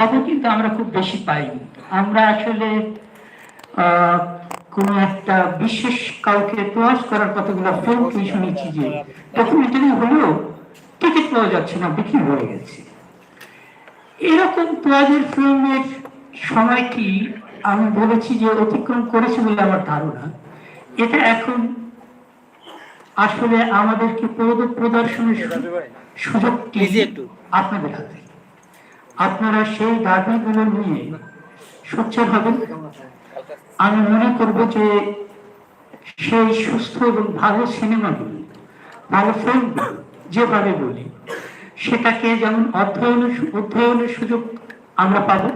তবে কিন্তু আমরা খুব বেশি পাইনি। আমরা আসলে কোনো একটা বিশেষ কাউকে প্রয়াস করার কতগুলো শুনেছি যে ডকুমেন্টারি হলেও টিকিট পাওয়া যাচ্ছে না বিক্রি হয়ে গেছে। এরকম তোয়াজের ফিল্মের সময়টি আমি বলেছি যে অতিক্রম করেছে বলে আমার ধারণা। এটা এখন আসলে আমাদেরকে প্রদ- প্রদর্শনের সুযোগটি আপনাদের হাতে। আপনারা সেই দাবিগুলো নিয়ে সোচ্চার হবেন? আমি মনে করব যে সেই সুস্থ এবং ভালো সিনেমাগুলো ভালো ফিল্মগুলো যেভাবে বলি, সেটাকে যেমন অধ্যয়নের সু- অধ্যয়নের সুযোগ আমরা পাব,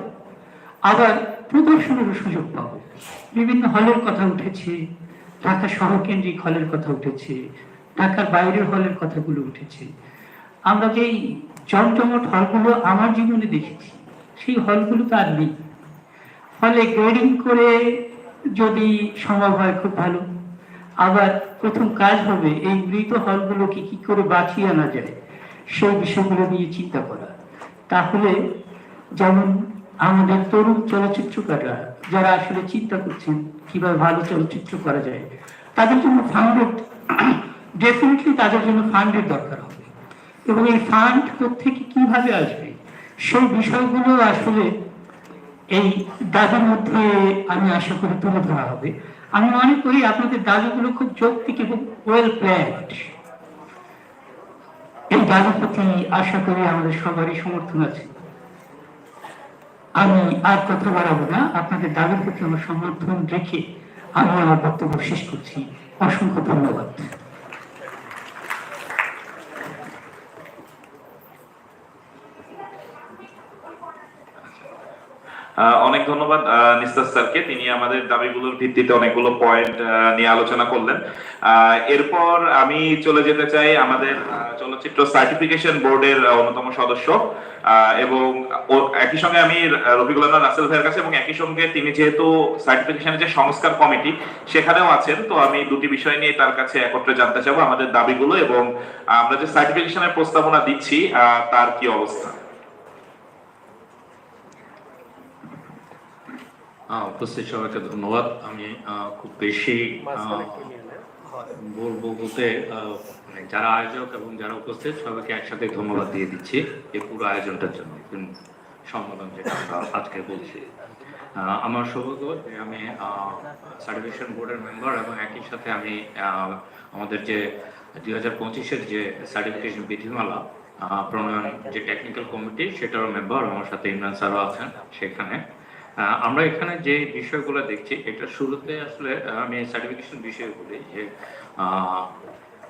আবার প্রদর্শনেরও সুযোগ পাব। বিভিন্ন হলের কথা উঠেছে, ঢাকা শহরকেন্দ্রিক হলের কথা উঠেছে, ঢাকার বাইরের হলের কথাগুলো উঠেছে। আমরা যেই জমজমট হলগুলো আমার জীবনে দেখেছি। সেই হলগুলো তো আর নেই। ফলে গ্রেডিং করে যদি সম্ভব হয় খুব ভালো। আবার প্রথম কাজ হবে এই মৃত হলগুলোকে কি করে বাঁচিয়ে আনা যায়, সেই বিষয়গুলো নিয়ে চিন্তা করা। তাহলে যেমন আমাদের তরুণ চলচ্চিত্রকাররা যারা আসলে চিন্তা করছেন কীভাবে ভালো চলচ্চিত্র করা যায়, তাদের জন্য ফান্ডেড ডেফিনেটলি তাদের জন্য ফান্ডের দরকার হবে। এবং এই ফান্ড থেকে কীভাবে আসবে? সেই বিষয়গুলো আসলে এই দাবির মধ্যে আমি আশা করি তুলে ধরা হবে। আমি মনে করি আপনাদের দাবিগুলো খুব যৌক্তিক এবং ওয়েল প্ল্যান্ড এই দাবির প্রতি আশা করি আমাদের সবারই সমর্থন আছে। আমি আর কথা বাড়াবো না। আপনাদের দাবির প্রতি আমার সমর্থন রেখে আমি আমার বক্তব্য শেষ করছি। অসংখ্য ধন্যবাদ। অনেক ধন্যবাদ স্যারকে। তিনি আমাদের দাবিগুলোর ভিত্তিতে অনেকগুলো পয়েন্ট নিয়ে আলোচনা করলেন। এরপর আমি চলে যেতে চাই আমাদের চলচ্চিত্র সার্টিফিকেশন বোর্ডের অন্যতম সদস্য। এবং একই সঙ্গে আমি রফিকুল রাসেল ভাইয়ের কাছে এবং একই সঙ্গে তিনি যেহেতু সার্টিফিকেশনের যে সংস্কার কমিটি সেখানেও আছেন। তো আমি দুটি বিষয় নিয়ে তার কাছে একত্রে জানতে চাবো আমাদের দাবিগুলো এবং আমরা যে সার্টিফিকেশনের প্রস্তাবনা দিচ্ছি তার কি অবস্থা। উপস্থিত সবাইকে ধন্যবাদ। আমি খুব বেশি আহ, বলব বলতে আহ, মানে যারা আয়োজক এবং যারা উপস্থিত সবাইকে একসাথে ধন্যবাদ দিয়ে দিচ্ছি এই পুরো আয়োজনটার জন্য film সম্মেলন যেটা আমরা আজকে বলছি। আহ, আমার সৌভাগ্য যে আমি সার্টিফিকেশন বোর্ডের মেম্বার এবং একই সাথে আমি আমাদের যে দুই হাজার পঁচিশের যে সার্টিফিকেশন বিধিমালা প্রণয়ন যে টেকনিক্যাল কমিটি সেটারও মেম্বার আমার সাথে ইমরান স্যারও আছেন সেখানে। আমরা এখানে যে বিষয়গুলো দেখছি, এটা শুরুতে আসলে আমি সার্টিফিকেশন বিষয়ে বলি যে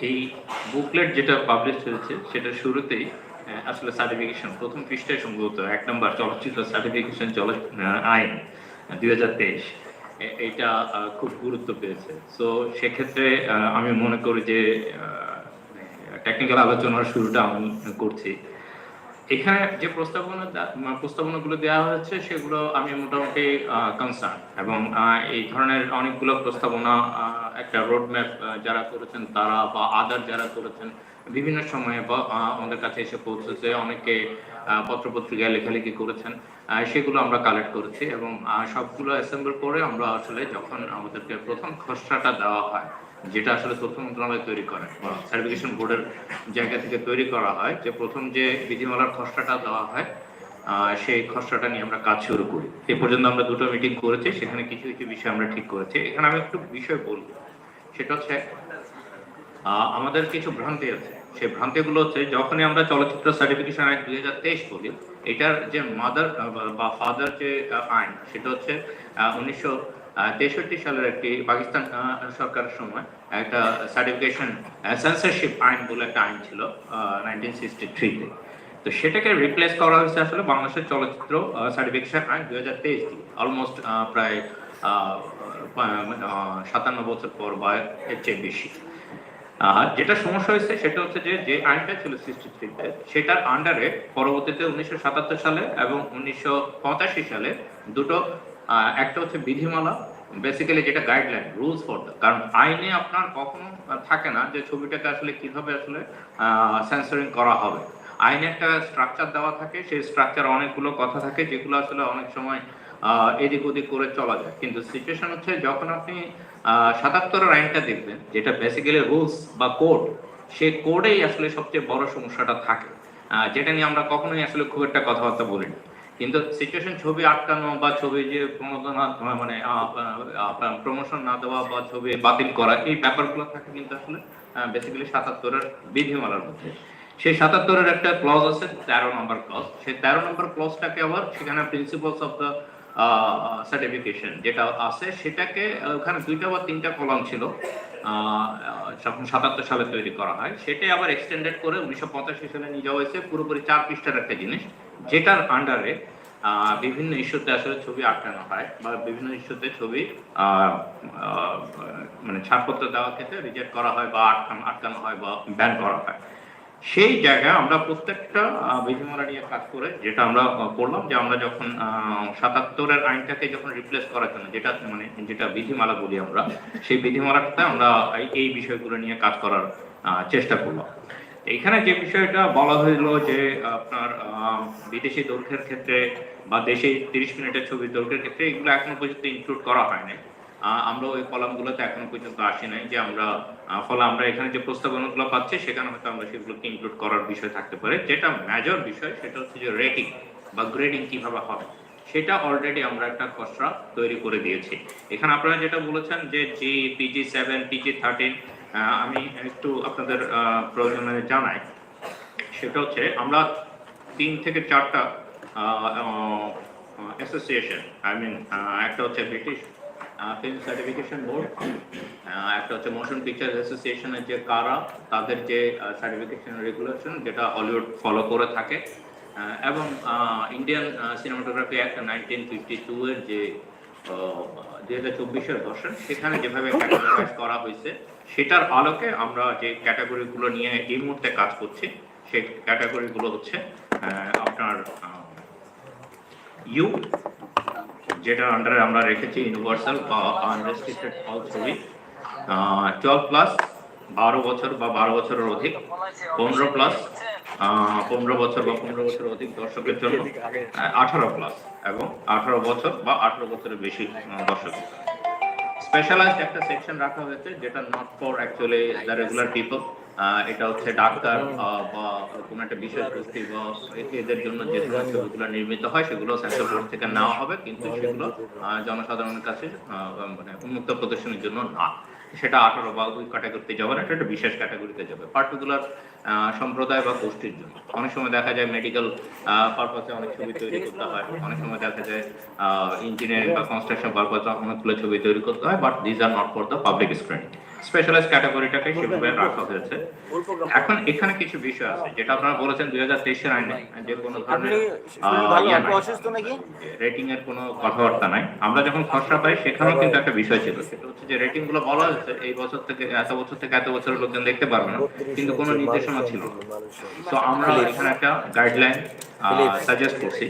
এই বুকলেট যেটা পাবলিশ হয়েছে, সেটা শুরুতেই আসলে সার্টিফিকেশন প্রথম পৃষ্ঠায় সম্ভবত এক নম্বর চলচ্চিত্র সার্টিফিকেশন চল আইন দুই হাজার তেইশ। এটা খুব গুরুত্ব পেয়েছে। তো সেক্ষেত্রে আমি মনে করি যে টেকনিক্যাল আলোচনার শুরুটা আমি করছি। এখানে যে প্রস্তাবনা প্রস্তাবনাগুলো দেওয়া হয়েছে সেগুলো আমি মোটামুটি কনসার্ন এবং এই ধরনের অনেকগুলো প্রস্তাবনা একটা রোডম্যাপ যারা করেছেন তারা বা আদার যারা করেছেন বিভিন্ন সময়ে বা, আমাদের কাছে এসে পৌঁছেছে অনেকে পত্রপত্রিকায় লেখালেখি করেছেন সেগুলো আমরা কালেক্ট করেছি এবং সবগুলো অ্যাসেম্বল করে আমরা আসলে যখন আমাদেরকে প্রথম খসড়াটা দেওয়া হয় যেটা আসলে তথ্য মন্ত্রণালয় তৈরি করে। সার্টিফিকেশন বোর্ডের জায়গা থেকে তৈরি করা হয় যে প্রথম যে বিধিমালার খসড়াটা দেওয়া হয় সেই খসড়াটা নিয়ে আমরা কাজ শুরু করি। এ পর্যন্ত আমরা দুটো মিটিং করেছি সেখানে কিছু কিছু বিষয় আমরা ঠিক করেছি। এখানে আমি একটু বিষয় বলব। সেটা হচ্ছে আমাদের কিছু ভ্রান্তি আছে। সেই ভ্রান্তিগুলো হচ্ছে যখনই আমরা চলচ্চিত্র সার্টিফিকেশন অ্যাক্ট দুই হাজার তেইশ বলি এটার যে মাদার বা ফাদার যে আইন সেটা হহচ্ছে উনিশশো তেষট্টি সালের একটি পাকিস্তান সরকারের সময় একটা সার্টিফিকেশন সেন্সরশিপ আইন বলে একটা আইন ছিল নাইনটিন তো। সেটাকে রিপ্লেস করা হয়েছে আসলে বাংলাদেশের চলচ্চিত্র সার্টিফিকেশন আইন দুই হাজার তেইশ দিয়ে অলমোস্ট প্রায় আহ, সাতান্ন বছর পর বা এর চেয়ে বেশি। যেটা সমস্যা হয়েছে সেটা হচ্ছে যে যে আইনটা ছিল সিক্সটি থ্রিতে সেটার আন্ডারে পরবর্তীতে উনিশশো সাতাত্তর সালে এবং উনিশশো পঁচাশি সালে দুটো একটা হচ্ছে বিধিমালা বেসিক্যালি যেটা গাইডলাইন রুলস ফর দ্য কারণ আইনে আপনার কখনো থাকে না যে ছবিটাকে আসলে কীভাবে আসলে সেন্সরিং করা হবে। আইনে একটা স্ট্রাকচার দেওয়া থাকে, সেই স্ট্রাকচার অনেকগুলো কথা থাকে, যেগুলো আসলে অনেক সময় এদিক ওদিক করে চলা যায়। কিন্তু সিচুয়েশন হচ্ছে যখন আপনি সাতাত্তরের আইনটা দেখবেন, যেটা বেসিক্যালি রুলস বা কোড সেই কোডেই আসলে সবচেয়ে বড় সমস্যাটা থাকে। যেটা নিয়ে আমরা কখনোই আসলে খুব একটা কথাবার্তা বলি না কিন্তু সিচুয়েশন ছবি আটকানো বা ছবি যে মানে প্রমোশন না দেওয়া বা ছবি বাতিল করা, এই ব্যাপারগুলো থাকে কিন্তু আসলে বেসিক্যালি সাতাত্তরের বিধিমালার মধ্যে। সেই সাতাত্তরের একটা ক্লজ আছে, তেরো নম্বর ক্লজ সেই তেরো নম্বর ক্লজটাকে আবার সেখানে প্রিন্সিপালস অফ দ্য সার্টিফিকেশন যেটা আছে, সেটাকে ওখানে দুইটা বা তিনটা কলম ছিল যখন সাতাত্তর সালে তৈরি করা হয়, সেটাই আবার এক্সটেন্ডেড করে উনিশশো পঁচাশি সালে নিয়ে যাওয়া হয়েছে। পুরোপুরি চার পৃষ্ঠার একটা জিনিস। যেটার আন্ডারে বিভিন্ন ইস্যুতে আসলে ছবি আটকানো হয় বা বিভিন্ন ইস্যুতে ছবি মানে ছাড়পত্র দেওয়ার ক্ষেত্রে রিজেক্ট করা হয় বা আটকানো আটকানো হয় বা ব্যান করা হয়। সেই জায়গায় আমরা প্রত্যেকটা বিধিমালা নিয়ে কাজ করে যেটা আমরা করলাম যে আমরা যখন সাতাত্তরের আইনটাকে যখন রিপ্লেস করার জন্য যেটা মানে যেটা বিধিমালা বলি আমরা, সেই বিধিমালাটাতে আমরা এই- বিষয়গুলো নিয়ে কাজ করার চেষ্টা করলাম। এখানে যে বিষয়টা বলা হইল যে আপনার বিদেশি দৈর্ঘ্যের ক্ষেত্রে বা দেশে তিরিশ মিনিটের ছবির দৈর্ঘ্যের ক্ষেত্রে এগুলো এখনও পর্যন্ত ইনক্লুড করা হয়নি আমরা ওই কলামগুলোতে এখনও পর্যন্ত আসি নাই যে আমরা ফলে আমরা এখানে যে প্রস্তাবনাগুলো পাচ্ছি সেখানে হয়তো আমরা সেগুলোকে ইনক্লুড করার বিষয় থাকতে পারে। যেটা মেজর বিষয় সেটা হচ্ছে যে রেটিং বা গ্রেডিং কীভাবে হবে, সেটা অলরেডি আমরা একটা খসড়া তৈরি করে দিয়েছি। এখানে আপনারা যেটা বলেছেন যে G PG seven PG thirteen আমি একটু আপনাদের প্রয়োজনে জানাই। সেটা হচ্ছে, আমরা তিন থেকে চারটা অ্যাসোসিয়েশন আই মিন একটা হচ্ছে ব্রিটিশ ফিল্ম সার্টিফিকেশন বোর্ড একটা হচ্ছে মোশন পিকচার অ্যাসোসিয়েশনের যে কারা, তাদের যে সার্টিফিকেশন রেগুলেশন যেটা হলিউড ফলো করে থাকে। এবং Indian cinematography act nineteen fifty two এর যে হাজার চব্বিশের ভার্সন সেখানে যেভাবে ক্যাটাগরাইজ করা হয়েছে, সেটার আলোকে আমরা যে ক্যাটাগরিগুলো নিয়ে এই মুহূর্তে কাজ করছি, সেই ক্যাটাগরিগুলো হচ্ছে আপনার ইউ যেটার আন্ডারে আমরা রেখেছি ইউনিভার্সাল বা আনরেস্ট্রিক্টেড অল ছবি টুয়েলভ প্লাস বারো বছর বা বারো বছরের অধিক, পনেরো প্লাস পনেরো বছর বা পনেরো বছরের অধিক দর্শকের জন্য আঠারো প্লাস এবং আঠারো বছর বা আঠারো বছরের বেশি দর্শক স্পেশালাইজড একটা সেকশন রাখা হয়েছে, যেটা not for actually the regular people এটা হচ্ছে ডাক্তার বা কোনো একটা বিশেষ গোষ্ঠী বা এদের জন্য যে ছবিগুলো নির্মিত হয়, সেগুলো সেন্সর বোর্ড থেকে নেওয়া হবে, কিন্তু সেগুলো জনসাধারণের কাছে মানে উন্মুক্ত প্রদর্শনের জন্য না। সেটা আঠারো বা ওই ক্যাটাগরিতে যাবে না এটা একটা বিশেষ ক্যাটাগরিতে যাবে। পার্টিকুলার সম্প্রদায় বা গোষ্ঠীর জন্য। অনেক সময় দেখা যায় মেডিকেল পারপাসে অনেক ছবি তৈরি করতে হয়। অনেক সময় দেখা যায় ইঞ্জিনিয়ারিং বা কনস্ট্রাকশন পারপাসে অনেকগুলো ছবি তৈরি করতে হয় but these are not for the public screening specialize ক্যাটাগরিটাকে সেভাবে রাখা হয়েছে। এখন এখানে কিছু বিষয় আছে যেটা আপনারা বলেছেন দুই হাজার তেইশের আইনে যে কোনো ধরনের রেটিং এর কোনো কথাবার্তা নাই। আমরা যখন খসড়া পাই সেখানেও কিন্তু একটা বিষয় ছিল। সেটা হচ্ছে যে রেটিংগুলো বলা হয়েছে এই বছর থেকে এত বছর থেকে এত বছরের লোকজন দেখতে পারবে না। কিন্তু কোনো নির্দেশনা ছিল। তো আমরা এখানে একটা গাইডলাইন সাজেস্ট করছি।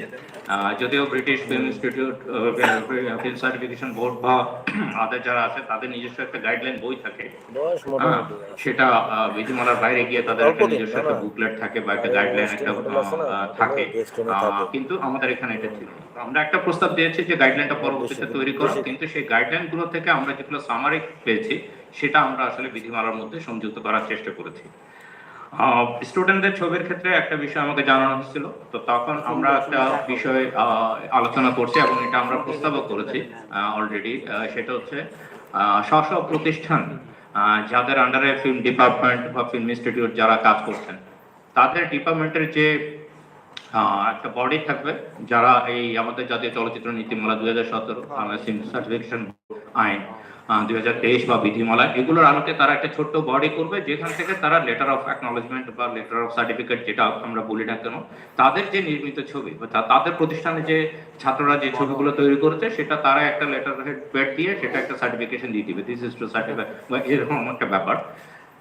যদিও British film institute film certification board বা আদার যারা আছে তাদের নিজস্ব একটা গাইডলাইন বই থাকে। সেটা বিধিমালার বাইরে গিয়ে তাদের একটা নিজস্ব একটা বুকলেট থাকে বা একটা গাইডলাইন একটা থাকে। কিন্তু আমাদের এখানে এটা ছিল আমরা একটা প্রস্তাব দিয়েছি যে গাইডলাইনটা পরবর্তীতে তৈরি করা। কিন্তু সেই গাইডলাইনগুলো থেকে আমরা যেগুলো সামারি পেয়েছি সেটা আমরা আসলে বিধিমালার মধ্যে সংযুক্ত করার চেষ্টা করেছি। স্টুডেন্টদের ছবির ক্ষেত্রে একটা বিষয় আমাকে জানানো হচ্ছিল তো তখন আমরা একটা বিষয় আলোচনা করছি এবং এটা আমরা প্রস্তাবও করেছি অলরেডি সেটা হচ্ছে স্ব প্রতিষ্ঠান যাদের আন্ডারে ফিল্ম ডিপার্টমেন্ট বা ফিল্ম ইনস্টিটিউট যারা কাজ করছেন, তাদের ডিপার্টমেন্টের যে একটা বডি থাকবে, যারা এই আমাদের জাতীয় চলচ্চিত্র নীতিমালা দুই হাজার সতেরো সার্টিফিকেশন আইন দুই হাজার তেইশ বা বিধিমালা, এগুলোর আলোকে তারা একটা ছোট্ট বডি করবে, যেখান থেকে তারা লেটার অফ অ্যাকনোলেজমেন্ট বা লেটার অফ সার্টিফিকেট যেটা আমরা বলি না কেন, তাদের যে নির্মিত ছবি, বা তাদের প্রতিষ্ঠানে যে ছাত্ররা যে ছবিগুলো তৈরি করেছে, সেটা তারা একটা লেটার হেড দিয়ে সেটা একটা সার্টিফিকেশন দিয়ে দিবে। দিস ইজ টু সার্টিফাই বা এরকম একটা ব্যাপার।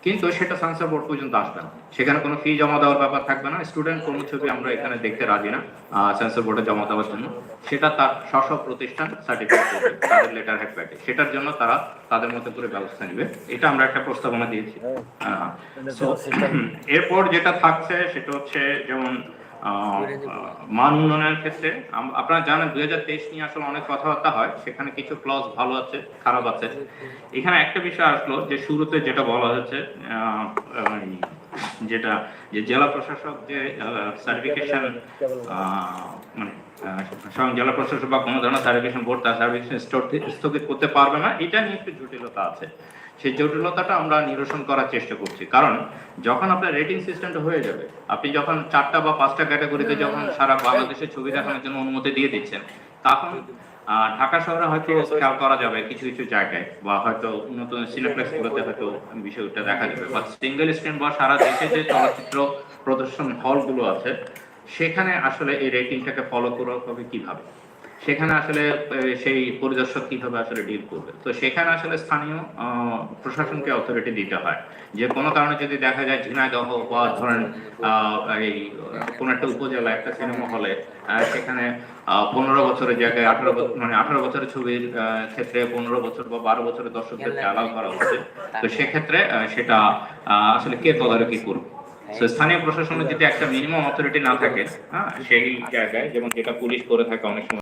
কিন্তু সেটা সেন্সর বোর্ড পর্যন্ত আসবে না। সেখানে কোনো ফি জমা দেওয়ার ব্যাপার থাকবে না। স্টুডেন্ট কোনো ছবি আমরা এখানে দেখতে রাজি না সেন্সর বোর্ডে জমা দেওয়ার জন্য। সেটা তার স্ব প্রতিষ্ঠান সার্টিফিকেট তাদের লেটার হেড প্যাটে সেটার জন্য তারা তাদের মতো করে ব্যবস্থা নেবে। এটা আমরা একটা প্রস্তাবনা দিয়েছি। এরপর যেটা থাকছে সেটা হচ্ছে যেমন মান উন্নয়নের ক্ষেত্রে আপনারা জানেন দুই হাজার তেইশ নিয়ে আসলে অনেক কথাবার্তা হয়। সেখানে কিছু ক্লজ ভালো আছে খারাপ আছে। এখানে একটা বিষয় আসলো যে শুরুতে যেটা বলা হয়েছে যেটা যে জেলা প্রশাসক যে সার্টিফিকেশন মানে স্বয়ং জেলা প্রশাসক বা কোনো ধরনের সার্টিফিকেশন বোর্ড তার সার্টিফিকেশন স্থগিত করতে পারবে না। এটা নিয়ে একটু জটিলতা আছে। সেই জটিলতাটা আমরা নিরসন করার চেষ্টা করছি। কারণ যখন আপনার রেটিং সিস্টেমটা হয়ে যাবে আপনি যখন চারটা বা পাঁচটা ক্যাটাগরিতে যখন সারা বাংলাদেশের ছবি দেখানোর জন্য অনুমতি দিয়ে দিচ্ছেন তখন ঢাকা শহরে হয়তো খেয়াল করা যাবে কিছু কিছু জায়গায় বা হয়তো উন্নত সিনেপ্লেক্স গুলোতে হয়তো বিষয়টা দেখা যাবে। বা সিঙ্গেল স্ক্রিন বা সারা দেশে যে চলচ্চিত্র প্রদর্শন হলগুলো আছে সেখানে আসলে এই রেটিংটাকে ফলো করা হবে কীভাবে? সেখানে আসলে সেই পরিদর্শক কীভাবে আসলে ডিল করবে? তো সেখানে আসলে স্থানীয় প্রশাসনকে অথরিটি দিতে হয়। যে কোনো কারণে যদি দেখা যায় ঝিনাইদহ বা ধরেন এই, কোন একটা উপজেলা, একটা সিনেমা হলে সেখানে পনেরো বছরের জায়গায় আঠারো মানে আঠারো বছরের ছবির ক্ষেত্রে পনেরো বছর বা বারো বছরের দর্শকদেরকে অ্যালাউ করা হচ্ছে। তো সেক্ষেত্রে সেটা আসলে কে তদারকি করবে? স্থানীয় প্রশাসনের যদি একটা মিনিমাম অথরিটি না থাকে হ্যাঁ সেই জায়গায়, যেমন যেটা পুলিশ করে থাকে অনেক সময়।